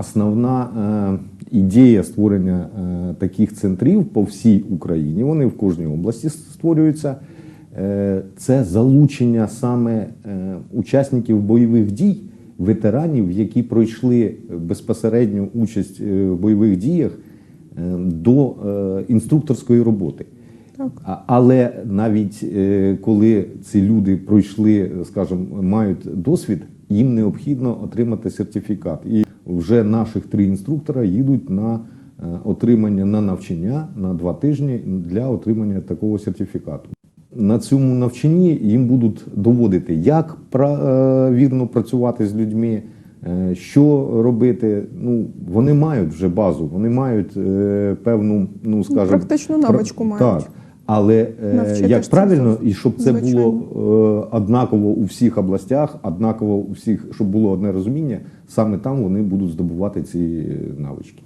Основна е, ідея створення е, таких центрів по всій Україні, вони в кожній області створюються. Е, це залучення саме е, учасників бойових дій, ветеранів, які пройшли безпосередню участь в бойових діях е, до е, інструкторської роботи. Так. Але навіть коли ці люди пройшли, скажімо, мають досвід, їм необхідно отримати сертифікат. І вже наших три інструктора їдуть на е, отримання на навчання на два тижні для отримання такого сертифікату. На цьому навчанні їм будуть доводити, як е, вірно працювати з людьми, е, що робити. Ну вони мають вже базу, вони мають певну, ну скажімо, практичну пра- навичку мають. Так. Але е, як правильно, і щоб це звичайно. було е, однаково у всіх областях, однаково у всіх, щоб було одне розуміння, саме там вони будуть здобувати ці е, навички.